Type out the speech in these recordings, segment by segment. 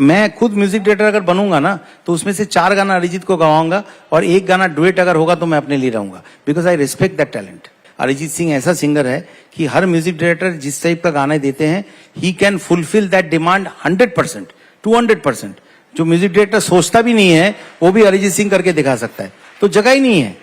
मैं खुद music director अगर बनूँगा ना तो उसमें से चार गाना अरिजीत को गवाऊँगा और एक गाना डुएट अगर होगा तो मैं अपने लिए रहूँगा। Because I respect that talent Arijit Singh ऐसा सिंगर है कि हर म्यूज़िक डायरेक्टर जिस टाइप का गाना देते हैं ही can fulfil that demand hundred percent two hundred percent जो म्यूज़िक डायरेक्टर सोचता भी नहीं है, वो भी अरिजीत सिंह करके दिखा सकता है। तो जगह ही नहीं है।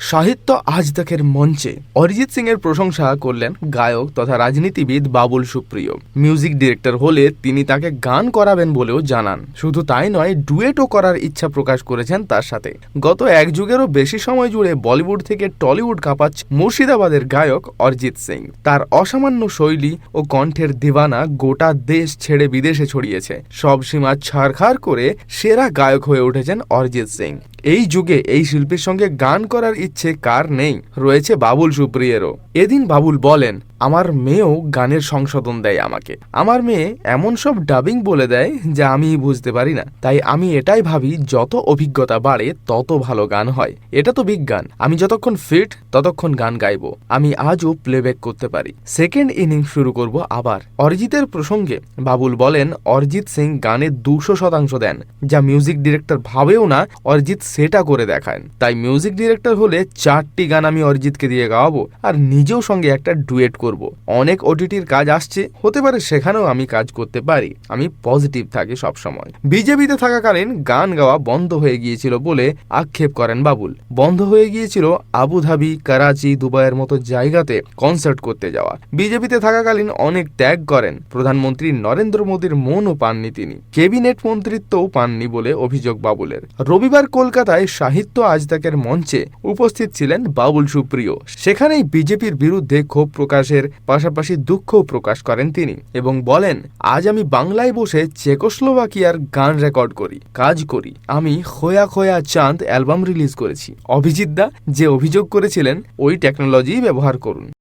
সাহিত্য আজ তাকের মঞ্চে অরিজিৎ সিং এর প্রশংসা করলেন গায়ক তথা রাজনীতিবিদ বাবুল সুপ্রিয়। মিউজিক ডিরেক্টর হলে তিনি তাকে গান করাবেন বলেও জানান। শুধু তাই নয়, ডুয়েটও করার ইচ্ছা প্রকাশ করেছেন তার সাথে। গত এক যুগেরও বেশি সময় জুড়ে বলিউড থেকে টলিউড কাঁপাচ্ছে মুর্শিদাবাদের গায়ক অরিজিৎ সিং। তার অসামান্য শৈলী ও কণ্ঠের দিবানা গোটা দেশ ছেড়ে বিদেশে ছড়িয়েছে। সব সীমা ছাড়খাড় করে সেরা গায়ক হয়ে উঠেছেন অরিজিৎ সিং। এই যুগে এই শিল্পীর সঙ্গে গান করার ইচ্ছে কার নেই? রয়েছে বাবুল সুপ্রিয়েরও। এদিন বাবুল বলেন আমার মেয়েও গানের সংশোধন দেয় আমাকে। আমার মেয়ে এমন সব ডাবিং বলে দেয় যা আমি বুঝতে পারি না। তাই আমি এটাই ভাবি, যত অভিজ্ঞতা বাড়ে, তত ভালো গান হয়। এটা তো বিজ্ঞান। আমি যতক্ষণ ফিট ততক্ষণ গান গাইবো। আমি আজও প্লেব্যাক করতে পারি। সেকেন্ড ইনিংস শুরু করব আবার। অরিজিতের প্রসঙ্গে বাবুল বলেন, অরিজিৎ সিং গানে দুশো শতাংশ দেন, যা মিউজিক ডিরেক্টর ভাবেও না, অরিজিৎ সেটা করে দেখান। তাই মিউজিক ডিরেক্টর হলে চারটি গান আমি অরিজিৎকে দিয়ে গাওয়াবো, আর নিজেও সঙ্গে একটা ডুয়েট করব। অনেক ওটিটির কাজ আসছে। হতে পারে সেখানেও আমি কাজ করতে পারি। আমি পজিটিভ থাকি সবসময়। বিজেপিতে থাকাকালীন গান গাওয়া বন্ধ হয়ে গিয়েছিল বলে আক্ষেপ করেন বাবুল। বন্ধ হয়ে গিয়েছিল আবুধাবি, করাচি, দুবাইয়ের মতো জায়গাতে কনসার্ট করতে যাওয়া। বিজেপিতে থাকাকালীন অনেক ত্যাগ করেন। প্রধানমন্ত্রী নরেন্দ্র মোদীর মনও পাননি তিনি। ক্যাবিনেট মন্ত্রিত্বও পাননি বলে অভিযোগ বাবুলের। রবিবার কলকাতায় সাহিত্য আজতাকের মঞ্চে উপস্থিত ছিলেন বাবুল সুপ্রিয়। সেখানেই বিজেপির বিরুদ্ধে ক্ষোভ প্রকাশের পাশাপাশি দুঃখও প্রকাশ করেন তিনি এবং বলেন, আজ আমি বাংলায় বসে চেকোস্লোভাকিয়ার গান রেকর্ড করি, কাজ করি। আমি খোয়া খোয়া চাঁদ অ্যালবাম রিলিজ করেছি। অভিজিৎ দা যে অভিযোগ করেছিলেন, ওই টেকনোলজি ব্যবহার করুন।